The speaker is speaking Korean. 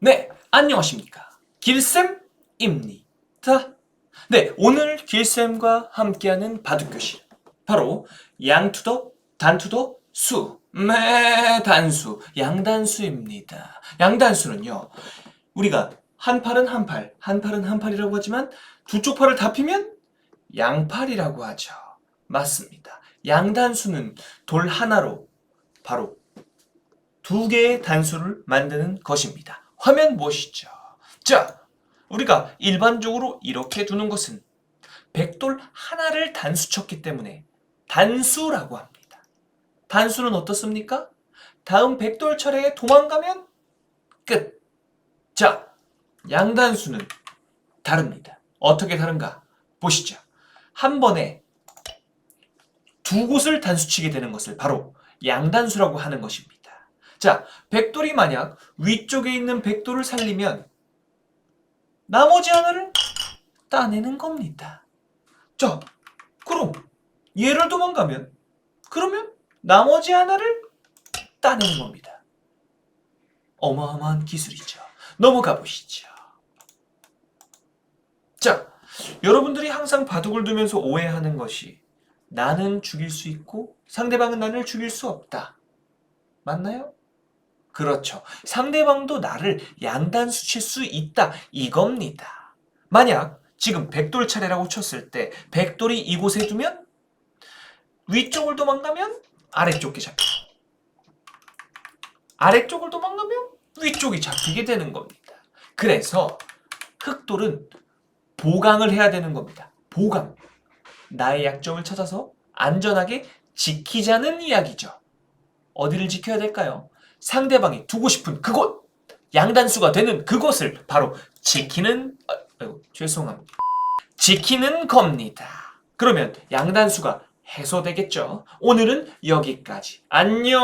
네, 안녕하십니까. 길쌤입니다. 네, 오늘 길쌤과 함께하는 바둑교실. 바로 양투더, 단투더, 수, 매, 단수, 양단수입니다. 양단수는요, 우리가 한 팔은 한 팔, 한 팔은 한 팔이라고 하지만 두 쪽 팔을 다 피면 양팔이라고 하죠. 맞습니다. 양단수는 돌 하나로 바로 두 개의 단수를 만드는 것입니다. 화면 보시죠. 자, 우리가 일반적으로 이렇게 두는 것은 백돌 하나를 단수 쳤기 때문에 단수라고 합니다. 단수는 어떻습니까? 다음 백돌 차례에 도망가면 끝. 자, 양단수는 다릅니다. 어떻게 다른가? 보시죠. 한 번에 두 곳을 단수치게 되는 것을 바로 양단수라고 하는 것입니다. 자, 백돌이 만약 위쪽에 있는 백돌을 살리면 나머지 하나를 따내는 겁니다. 자, 그럼 얘를 도망가면 그러면 나머지 하나를 따내는 겁니다. 어마어마한 기술이죠. 넘어가 보시죠. 자, 여러분들이 항상 바둑을 두면서 오해하는 것이 나는 죽일 수 있고 상대방은 나를 죽일 수 없다. 맞나요? 그렇죠. 상대방도 나를 양단수 칠 수 있다. 이겁니다. 만약 지금 백돌 차례라고 쳤을 때 백돌이 이곳에 두면 위쪽을 도망가면 아래쪽이 잡히고 아래쪽을 도망가면 위쪽이 잡히게 되는 겁니다. 그래서 흑돌은 보강을 해야 되는 겁니다. 보강. 나의 약점을 찾아서 안전하게 지키자는 이야기죠. 어디를 지켜야 될까요? 상대방이 두고 싶은 그곳! 양단수가 되는 그곳을 바로 지키는, 아, 아이고, 죄송합니다. 지키는 겁니다. 그러면 양단수가 해소되겠죠? 오늘은 여기까지. 안녕!